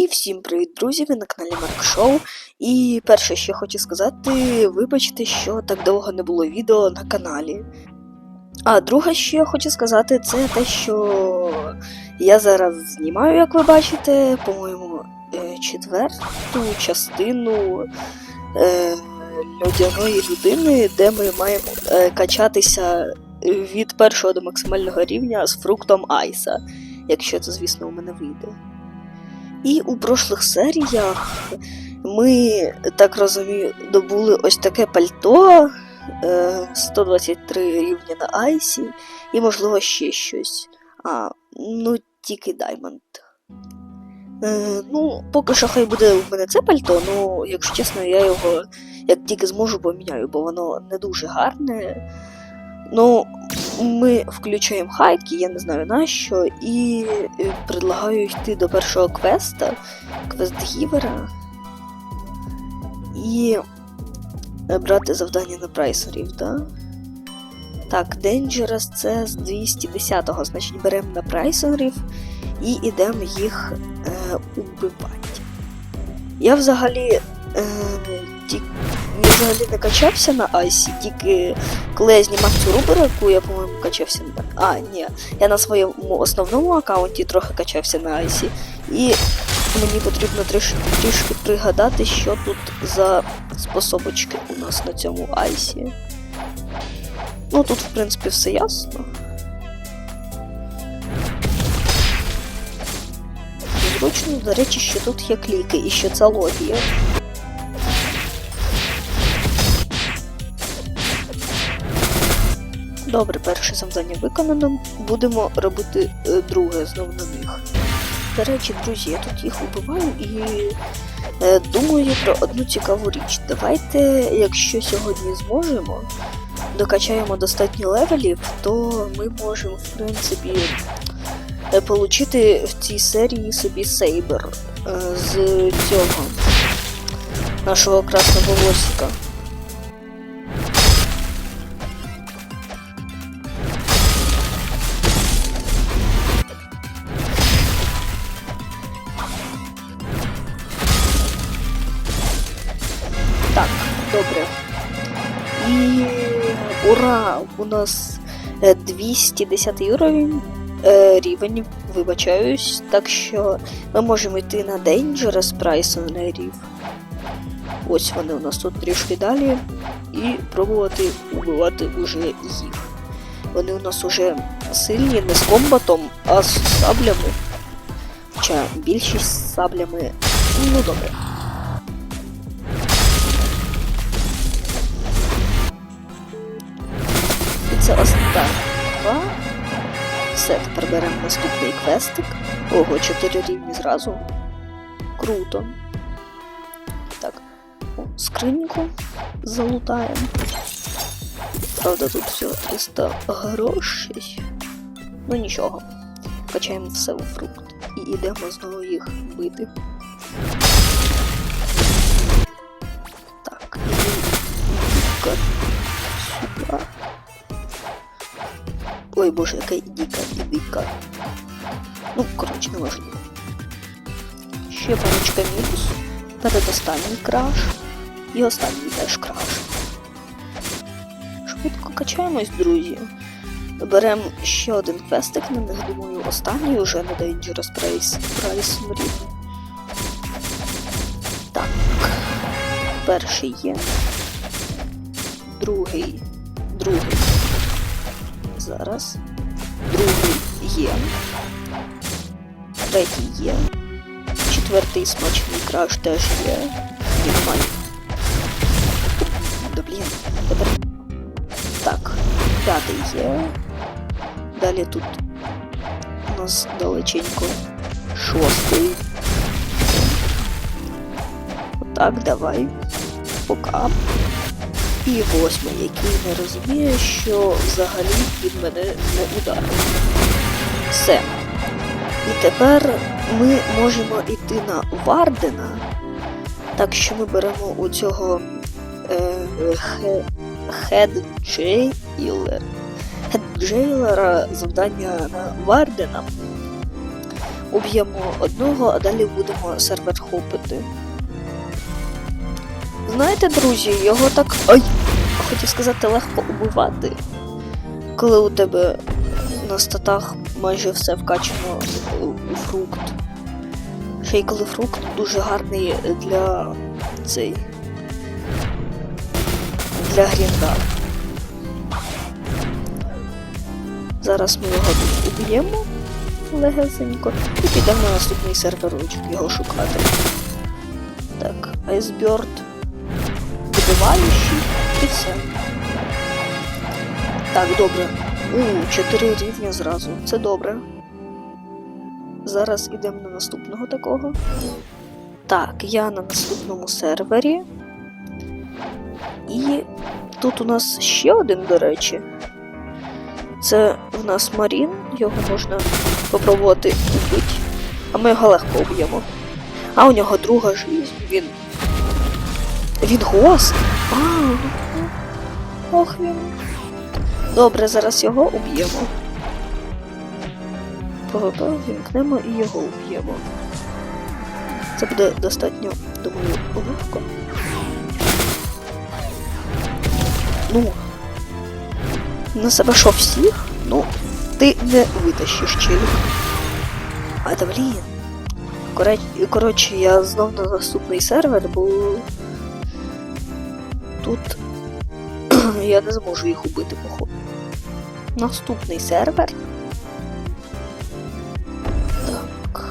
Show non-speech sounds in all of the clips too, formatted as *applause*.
І всім привіт, друзі! Ви на каналі Марк Шоу. І перше, що я хочу сказати, вибачте, що так довго не було відео на каналі. А друге, що я хочу сказати, це те, що я зараз знімаю, як ви бачите, по-моєму, е, четверту частину е, льодяної людини, де ми маємо е, качатися від першого до максимального рівня з фруктом Айса, якщо це, звісно, у мене вийде. І у прошлих серіях ми, так розумію, добули ось таке пальто е, 123 рівня на Айсі, і, можливо, ще щось. А, ну, тільки Даймонд. Е, ну, поки що хай буде в мене це пальто, ну, якщо чесно, я його як тільки зможу поміняю, бо воно не дуже гарне. Ну, ми включаємо хайки, я не знаю на що, і е, предлагаю йти до першого квеста, квест Гівера, і брати завдання на прайсерів, да? Так, Dangerous це з 210-го, значить беремо на прайсерів і йдемо їх е, убивати. Я взагалі. Е, ті... Я взагалі не качався на Айсі, тільки коли я знімав цю рубрику, я, по-моєму, качався на. А, ні. Я на своєму основному аккаунті трохи качався на Айсі. І мені потрібно трішки, трішки пригадати, що тут за способочки у нас на цьому Айсі. Ну, тут, в принципі, все ясно. Зручно, до речі, що тут є кліки і що це логія. Добре, перше завдання виконано. Будемо робити е, друге знов на них. До речі, друзі, я тут їх убиваю і е, думаю про одну цікаву річ. Давайте, якщо сьогодні зможемо, докачаємо достатньо левелів, то ми можемо, в принципі, е, получити в цій серії собі сейбер е, з цього нашого красного волосика. У нас е, 210 уровень е, рівень, вибачаюсь, так що ми можемо йти на Dangerous Prisonerів. Ось вони у нас тут трішки далі. І пробувати убивати уже їх. Вони у нас уже сильні не з комбатом, а з саблями. Хоча більшість з саблями. Ну добре. Це остання. Все, тепер беремо наступний квестик. Ого, 4 рівні зразу. Круто. Так. О, скриньку залутаємо. Правда, тут всього 300 грошей. Ну нічого. Качаємо все у фрукт. І йдемо знову їх бити. Так, Ой боже, яка діка, дика. Ну, коротше, не важливо. Ще парочка мінус. Передостанній краш. І останній теж краш. Швидко качаємось, друзі. Беремо ще один квестик на них, думаю, останній уже на Dangerous Price, Price. Так. Перший є. Другий. Другий. Зараз. Другий є. Третій є. Четвертий смачний краш теж є. Нормально. Да блін. Тепер. Так. П'ятий є. Далі тут у нас далеченько шостий. Отак, давай. Пока. І восьмий, який не розуміє, що взагалі від мене не ударив. Все. І тепер ми можемо йти на Вардена. Так що ми беремо у цього е, хе, хеджейлер. Хеджейлера завдання на Вардена. уб'ємо одного, а далі будемо сервер хопити. Знаєте, друзі, його так. Ой! Хотів сказати, легко убивати. Коли у тебе на статах майже все вкачано у фрукт. Ще й коли фрукт дуже гарний для цей. Для грінда. Зараз ми його уб'ємо легесенько і підемо на наступний серверочок його шукати. Так, Iceberg, добиваючий і все. Так, добре. У, 4 рівня зразу. Це добре. Зараз ідемо на наступного такого. Так, я на наступному сервері. І тут у нас ще один, до речі. Це в нас Марін, його можна попробувати вбити. А ми його легко уб'ємо. А у нього друга жизнь. Він. Він гост. А, ох він. Добре, зараз його уб'ємо. ПВП вімкнемо і його уб'ємо. Це буде достатньо, думаю, легко. Ну. На себе що всіх? Ну, ти не витащиш челік. А та блін. Коротше, я знов на наступний сервер, бо тут *clears throat* я не зможу їх убити, походу. Наступний сервер. Так.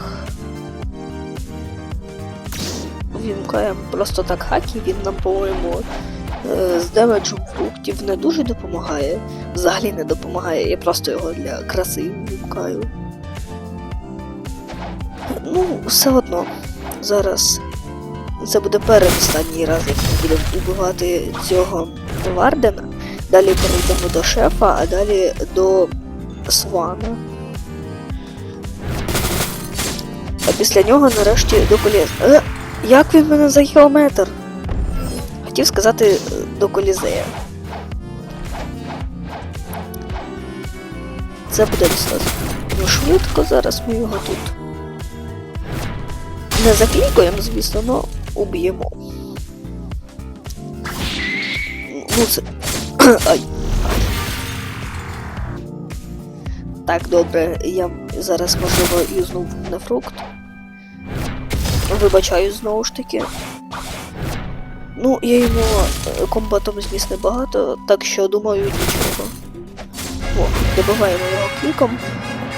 Вімкаємо просто так хаки, він нам, по-моєму, е, з демеджем фруктів не дуже допомагає. Взагалі не допомагає, я просто його для краси вімкаю. Ну, все одно. Зараз це буде передостанній раз, як ми будемо убивати цього Вардена. Далі перейдемо до шефа, а далі до Свана. А після нього нарешті до коліс. Е, як він мене за кілометр? Хотів сказати е, до колізея. Це буде достатньо швидко, зараз ми його тут. Не заклікуємо, звісно, але уб'ємо. Ну це. *coughs* Ай. Так, добре, я зараз, можливо, юзнув на фрукт. Вибачаю знову ж таки. Ну, я йому е, комбатом зніс небагато, так що думаю нічого. О, добиваємо його кліком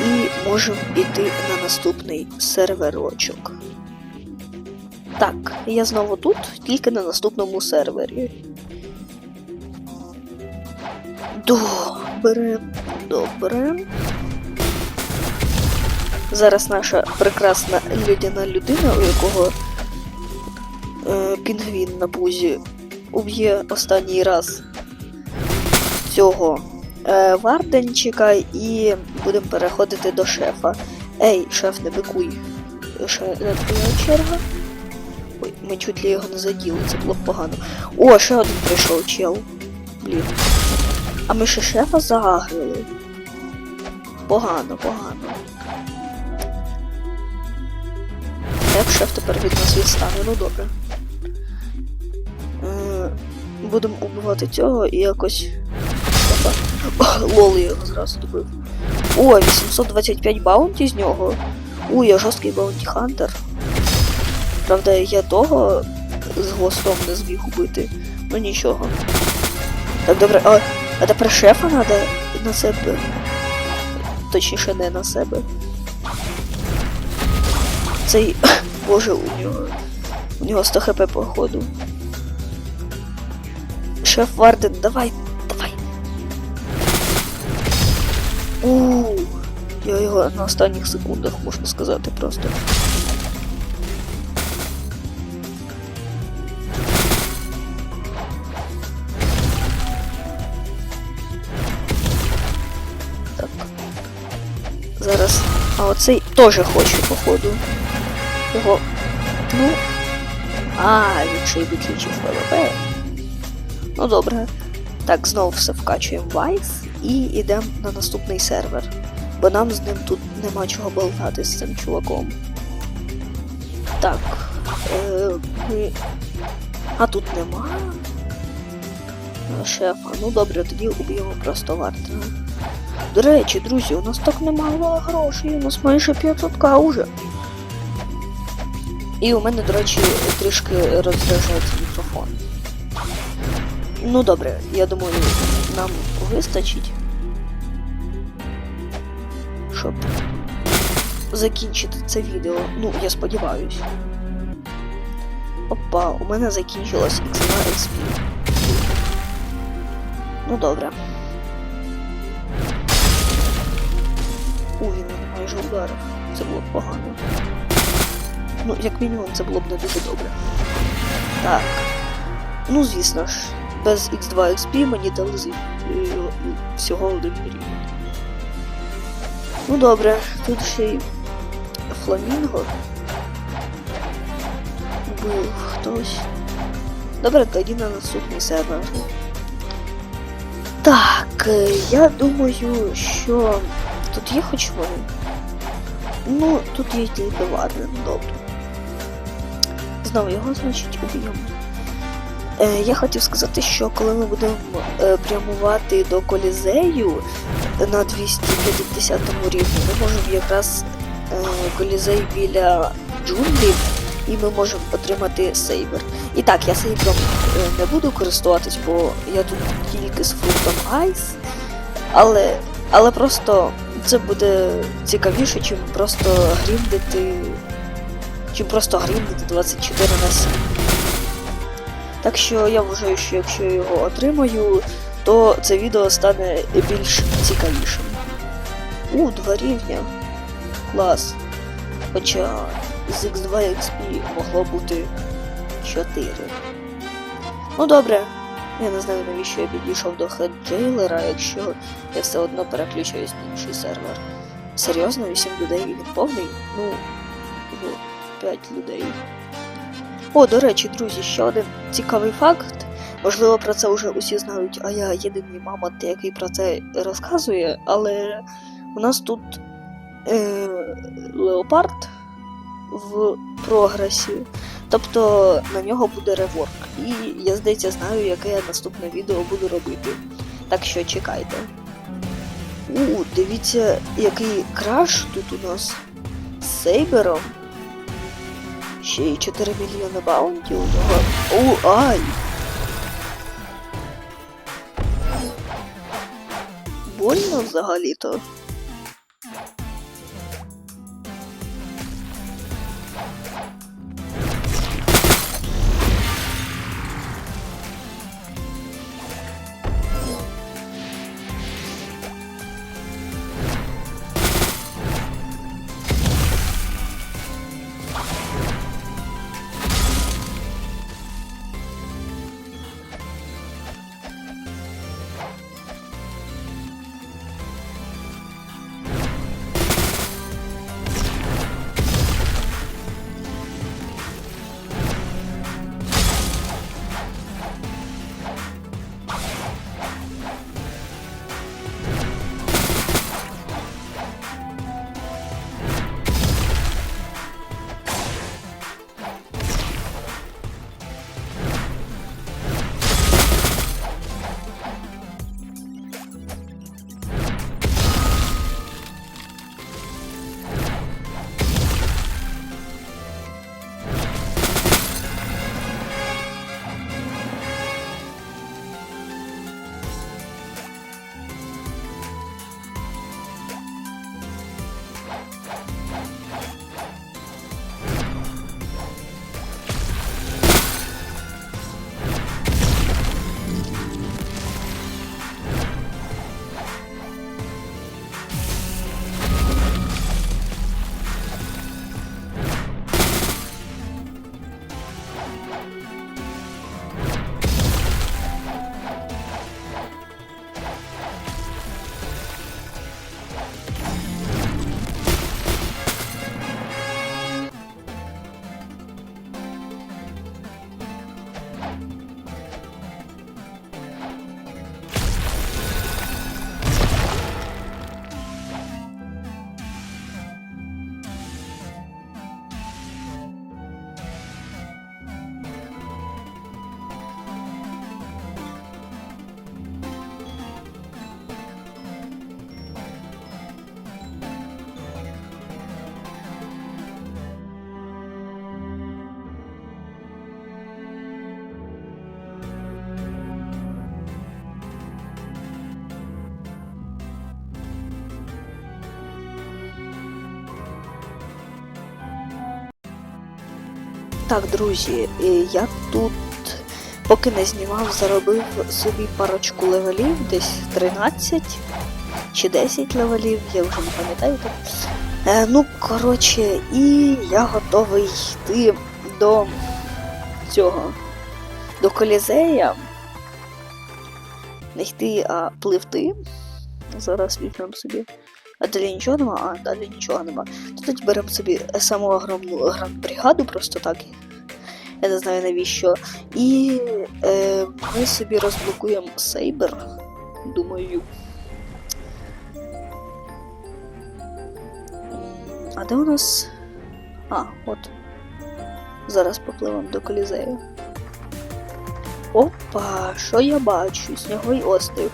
і можемо йти на наступний серверочок. Так, я знову тут, тільки на наступному сервері. Добре, добре. Зараз наша прекрасна людяна людина, у якого е, пінгвін на пузі уб'є останній раз цього е, варденчика і будемо переходити до шефа. Ей, шеф, не бикуй. Ще твоя черга. Ой, ми чуть ли його не заділи, це було б погано. О, ще один прийшов чел. Блін. А ми ще шефа загрили. Погано, погано. Як шеф тепер від нас відстане, ну добре. Е, Будемо убивати цього і якось. *laughs* Лол я його зразу добив. О, 825 баунті з нього. У, я жорсткий баунті хантер. Правда, я того з гостом не зміг убити. Ну нічого. Так, добре, а, а тепер шефа треба на себе. Точніше, не на себе. Цей. *coughs* Боже, у нього. У нього 100 хп походу. Шеф Варден, давай, давай. У, я його на останніх секундах, можна сказати, просто. А оцей теж хоче, походу. Його. Ну. А, він ще й виключив ПВП. Ну добре. Так, знову все вкачуємо в Вайс і йдемо на наступний сервер. Бо нам з ним тут нема чого болтати з цим чуваком. Так. Е, ми... А тут нема. Шефа. Ну добре, тоді уб'ємо просто варта. До речі, друзі, у нас так немало грошей, у нас майже 500к уже. І у мене, до речі, трішки розряджається мікрофон. Ну добре, я думаю, нам вистачить. Щоб закінчити це відео. Ну, я сподіваюсь. Опа, у мене закінчилось X2 XP. Ну добре. Він мене майже ударив. Це було б погано. Ну, як мінімум, це було б не дуже добре. Так. Ну, звісно ж, без X2 XP мені дали з- е, всього один рівень. Ну добре, тут ще й фламінго. Був хтось. Добре, тоді на наступний сервер. Так, е, я думаю, що тут є хоч вони. Ну, тут є тільки Варнен, добре. Знову його, значить, уб'ємо. Е, я хотів сказати, що коли ми будемо е, прямувати до колізею на 250 рівні, ми можемо якраз е, колізей біля джунглів, і ми можемо отримати сейбер. І так, я сейбером е, не буду користуватись, бо я тут тільки з фруктом айс, але, але просто це буде цікавіше, чим просто гріндити. Чим просто гріндити 24 на 7. Так що я вважаю, що якщо я його отримаю, то це відео стане більш цікавішим. У, два рівня. Клас. Хоча з X2 XP могло бути 4. Ну добре. Я не знаю, навіщо я підійшов до хеджейлера, якщо я все одно переключуюсь на інший сервер. Серйозно, 8 людей він повний? Ну, ну, 5 людей. О, до речі, друзі, ще один цікавий факт. Можливо, про це вже усі знають, а я єдиний мамонт, який про це розказує, але у нас тут е, леопард в прогресі. Тобто на нього буде реворк. І я, здається, знаю, яке я наступне відео буду робити. Так що чекайте. У, дивіться, який краш тут у нас з Сейбером. Ще й 4 мільйони баунті у нього. У, ай! Больно взагалі-то. Так, друзі, я тут, поки не знімав, заробив собі парочку левелів, десь 13 чи 10 левелів, я вже не пам'ятаю так. Е, ну, коротше, і я готовий йти до цього. До колізея. Не йти, а пливти. Зараз візьмемо собі. А далі нічого нема, а далі нічого нема. То тоді беремо собі саму огромну гранд-бригаду, просто так. Я не знаю навіщо. І е, ми собі розблокуємо Сейбер. Думаю. А де у нас. А, от. Зараз попливемо до колізею. Опа, що я бачу? Сніговий острів.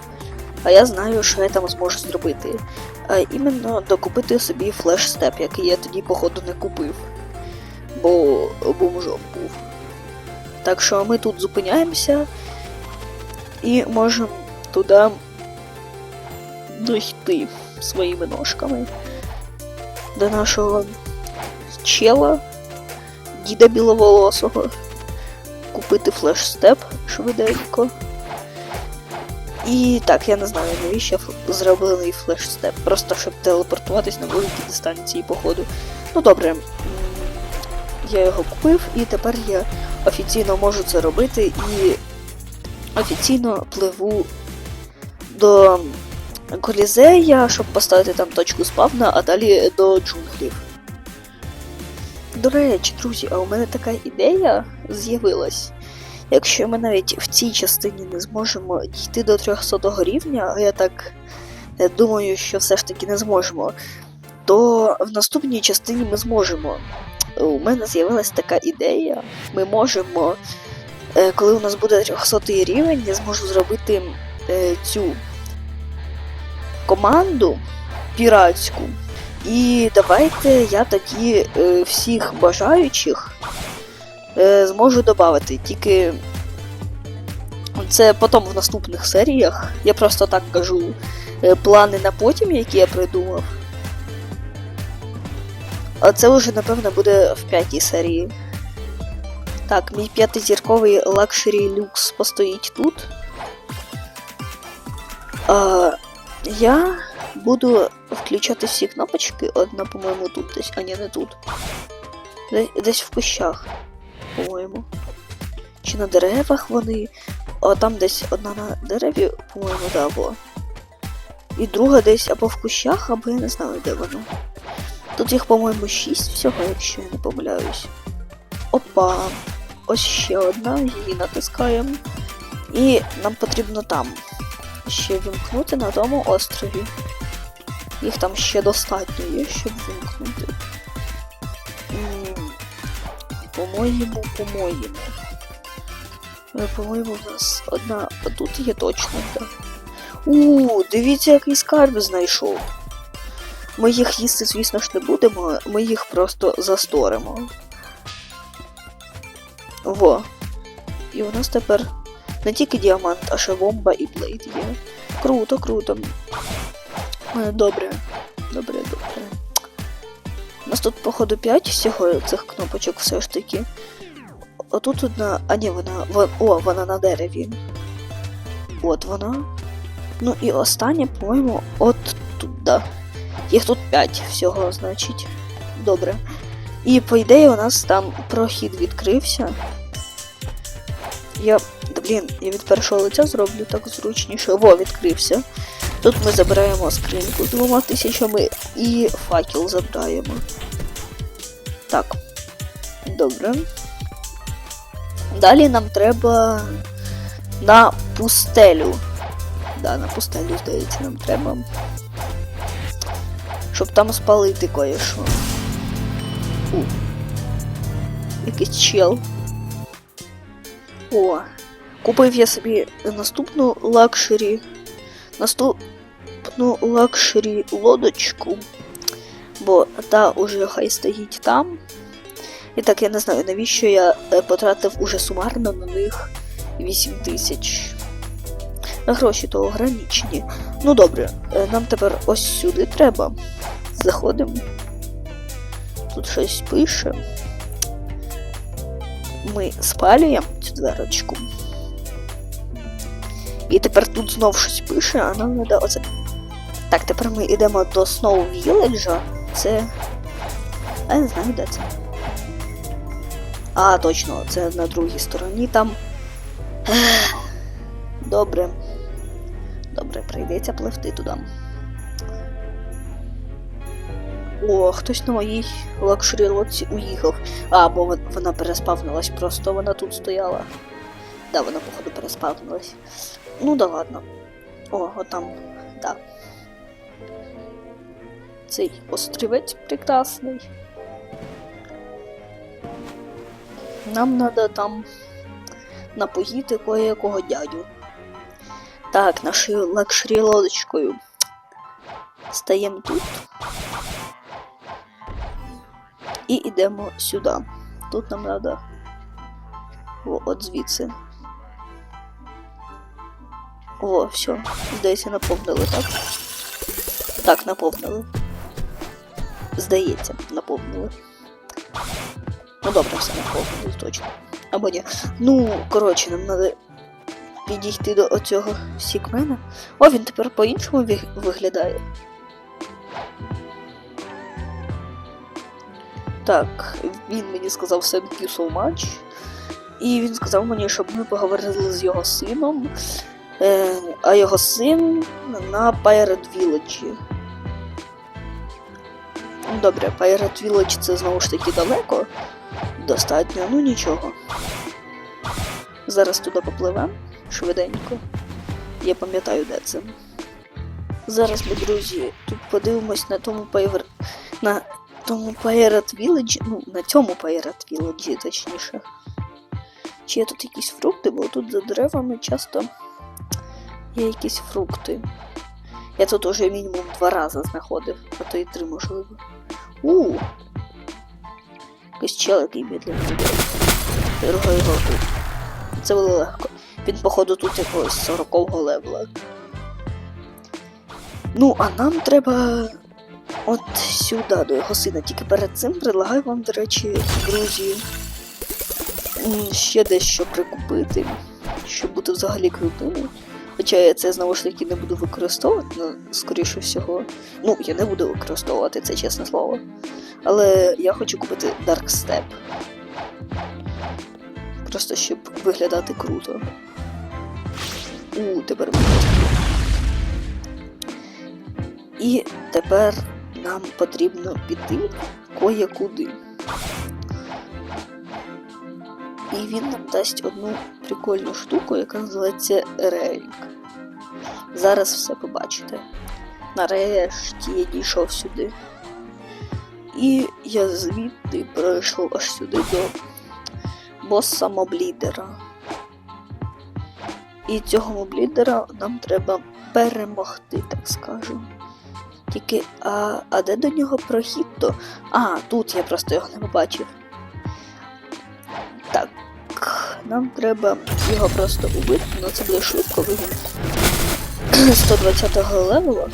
А я знаю, що я там зможу зробити. А іменно докупити собі флеш-степ, який я тоді, походу, не купив. Бо бомжом був. Так що ми тут зупиняємося і можемо туди дойти своїми ножками до нашого чела, діда біловолосого, купити флеш-степ швиденько. І так, я не знаю, навіщо зроблений флеш-степ. Просто щоб телепортуватись на великі дистанції, походу. Ну добре. Я його купив, і тепер я офіційно можу це робити і офіційно пливу до колізея, щоб поставити там точку спавна, а далі до джунглів. До речі, друзі, а у мене така ідея з'явилась. Якщо ми навіть в цій частині не зможемо дійти до 300 рівня, а я так е, думаю, що все ж таки не зможемо, то в наступній частині ми зможемо. У мене з'явилась така ідея. Ми можемо, е, коли у нас буде 300 рівень, я зможу зробити е, цю команду піратську. І давайте я тоді всіх бажаючих зможу додати. Тільки це потім в наступних серіях. Я просто так кажу е, плани на потім, які я придумав. А це вже, напевно, буде в п'ятій серії. Так, мій п'ятизірковий лакшері люкс постоїть тут. А, я буду включати всі кнопочки. Одна, по-моєму, тут десь. А ні, не тут. Де- Десь в кущах, по-моєму. Чи на деревах вони. А там десь одна на дереві, по-моєму, да, була. І друга десь або в кущах, або я не знаю, де воно. Тут їх, по-моєму, шість всього, якщо я не помиляюсь. Опа! Ось ще одна, її натискаємо. І нам потрібно там ще вімкнути на тому острові. Їх там ще достатньо є, щоб вимкнути. По-моєму, по-моєму. Е, По-моєму, в нас одна. А тут є точно, так. У, дивіться, який скарб знайшов. Ми їх їсти, звісно ж, не будемо, ми їх просто засторимо. Во. І у нас тепер не тільки діамант, а ще бомба і блейд є. Круто, круто. Е, Добре. Добре, добре. У нас тут, походу, 5 всього цих кнопочок все ж таки. Отут одна. А ні, вона. вон- О, вона на дереві. От вона. Ну і остання, по-моєму, от тут, да. Їх тут 5 всього, значить. Добре. І по ідеї у нас там прохід відкрився. Я. да, Блін, я від першого лиця зроблю так зручніше. Во, відкрився. Тут ми забираємо скриньку з двома тисячами і факел забираємо. Так. Добре. Далі нам треба на пустелю. Да, на пустелю, здається, нам треба. Щоб там спалити кое-що. У. Якийсь чел. О. Купив я собі наступну лакшері. Наступну лакшері лодочку. Бо та уже хай стоїть там. І так, я не знаю, навіщо я е, потратив уже сумарно на них 8 тисяч. Гроші то ограничені. Ну добре, е, нам тепер ось сюди треба. Заходимо. Тут щось пише. ми спалюємо цю дверочку. І тепер тут знов щось пише, а нам треба оце. Так, тепер ми йдемо до Snow Village. Це. А я не знаю, де це. А, точно, це на другій стороні там. Добре. Добре, прийдеться пливти туди. О, хтось на моїй лакшері лодці уїхав. А, бо вона переспавнилась, просто вона тут стояла. Да, вона, походу, переспавнилась. Ну да ладно. О, отам, да. Цей острівець прекрасний. Нам треба там напоїти кое-якого дядю. Так, нашою лакшері лодочкою. Стаємо тут. І йдемо сюди. Тут нам треба. О, от звідси. О, все. Здається, наповнили, так? Так, наповнили. Здається, наповнили. Ну добре, все наповнили, точно. Або ні. Ну, коротше, нам треба підійти до оцього сікмена. О, він тепер по-іншому виглядає. Так, він мені сказав thank you so much. І він сказав мені, щоб ми поговорили з його сином. Е, а його син на Pirate Village. Добре, Pirate Village це знову ж таки далеко. Достатньо, ну нічого. Зараз туди попливемо швиденько. Я пам'ятаю, де це. Зараз ми, друзі, тут подивимось на тому Pirate... на тому Pirate Village, ну, на цьому Pirate Village, точніше. Чи є тут якісь фрукти, бо тут за деревами часто є якісь фрукти. Я тут уже мінімум два рази знаходив, а то і три можливо. У. Якийсь чел, який медленно. Дорога його тут. Це було легко. Він, походу, тут якогось 40-го левела. Ну, а нам треба от сюди, до його сина. Тільки перед цим предлагаю вам, до речі, друзі, ще дещо прикупити, щоб бути взагалі крутими. Хоча я це знову ж таки не буду використовувати, ну, скоріше всього. Ну, я не буду використовувати це чесне слово. Але я хочу купити Dark Step. Просто щоб виглядати круто. У, тепер ми І тепер нам потрібно піти кое-куди. І він нам дасть одну прикольну штуку, яка називається релік. Зараз все побачите. Нарешті я дійшов сюди. І я звідти пройшов аж сюди до боса моблідера. І цього моблідера нам треба перемогти, так скажемо. Тільки, а, а де до нього прохід то? А, тут я просто його не побачив. Так, нам треба його просто убити, але це буде швидко вигін 120-го *clears throat* левела.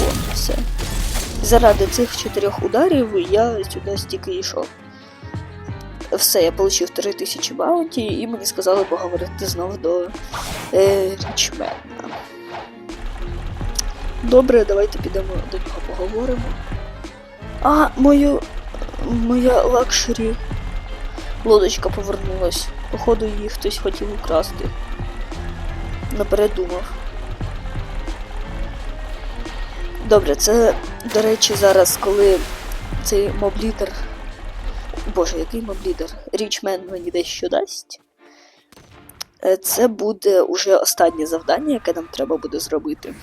О, все. Заради цих чотирьох ударів я сюди стільки йшов. Все, я отримав 3000 баунті, і мені сказали поговорити знову до е, Річмена. Добре, давайте підемо до нього поговоримо. А, мою. Моя лакшері. Лодочка повернулась. Походу, її хтось хотів украсти. Наперед думав. Добре, це, до речі, зараз, коли цей моблідер. Боже, який моблідер? Річмен мені дещо дасть. Е, Це буде уже останнє завдання, яке нам треба буде зробити.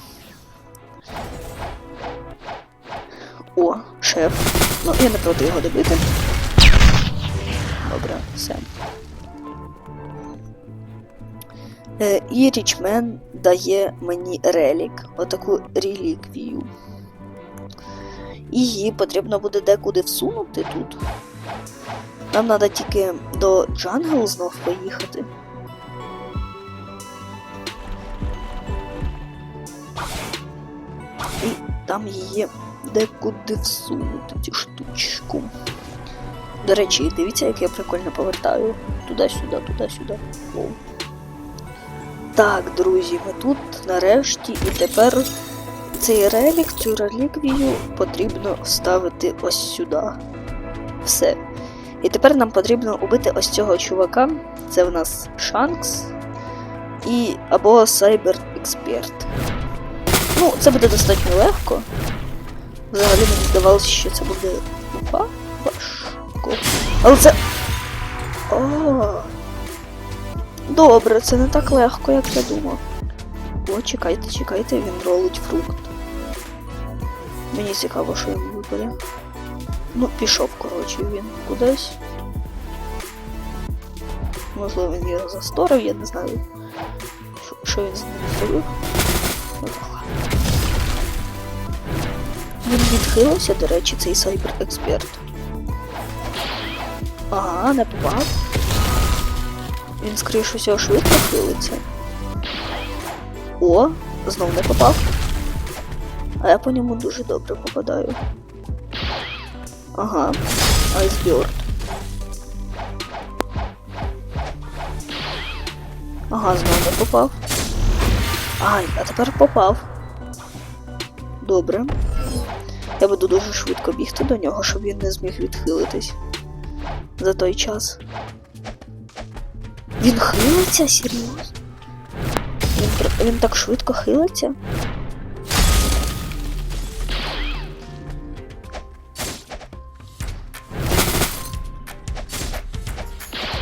О, шеф. Ну, я не проти його добити. Добре, все. Е, і Річмен дає мені релік, отаку реліквію. Її потрібно буде декуди всунути тут. Нам треба тільки до Джангл знов поїхати. І там її декуди всунути цю штучку. До речі, дивіться, як я прикольно повертаю. Туди-сюди, туди-сюди. Так, друзі, ми тут нарешті, і тепер цей релік, цю реліквію потрібно ставити ось сюди. Все. І тепер нам потрібно убити ось цього чувака. Це в нас Шанкс і або Cyber Експерт. Ну, це буде достатньо легко. Взагалі мені здавалося, що це буде ва- важко. Але це. О. Добре, це не так легко, як я думав. О, чекайте, чекайте, він ролить фрукт. Мені цікаво, що йому випаде. Ну, пішов, коротше, він кудись. Можливо, він його засторив, я не знаю. Що, він з ним зробив. Ну, ладно. Він відхилився, до речі, цей сайбер-експерт. Ага, не попав. Він, скоріше всього, швидко хилиться. О, знов не попав. А я по ньому дуже добре попадаю. Ага, айсберд. Ага, знов не попав. Ай, а тепер попав. Добре. Я буду дуже швидко бігти до нього, щоб він не зміг відхилитись за той час. Він хилиться серйозно? Він, він так швидко хилиться?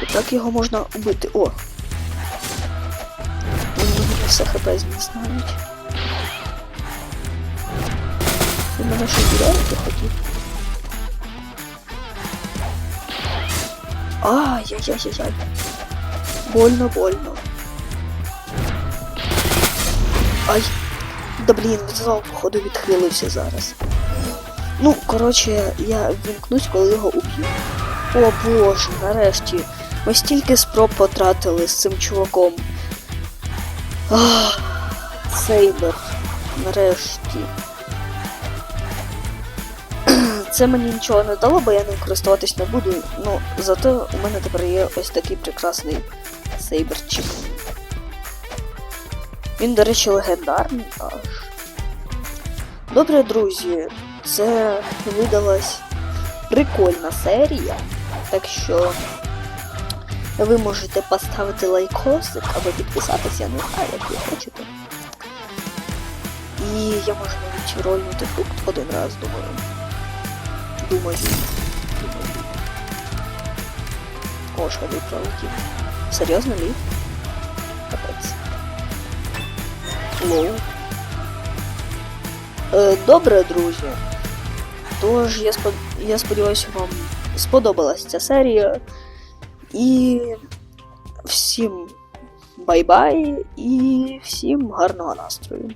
І так його можна убити. О! Він мені все хп зніс навіть. Він мене що ударити хотів? Ай-яй-яй-яй-яй. Больно, больно. Ай. Да блін, знову, походу, відхилився зараз. Ну, коротше, я вімкнусь, коли його уб'ю. О боже, нарешті. Ми стільки спроб потратили з цим чуваком. Ах, Сейбер. Нарешті. Це мені нічого не дало, бо я ним користуватись не буду. Ну, зато у мене тепер є ось такий прекрасний сейберчик. Він, до речі, легендарний аж. Добре, друзі, це видалась прикольна серія. Так що ви можете поставити лайкосик або підписатися, я не як ви хочете. І я можу навіть рольнути один раз, думаю. Думаю. О, швидко пролетів. Серйозно лів? Капець. Лоу. Е, добре, друзі. Тож, я, спод... я сподіваюся, вам сподобалась ця серія. І всім бай-бай і всім гарного настрою.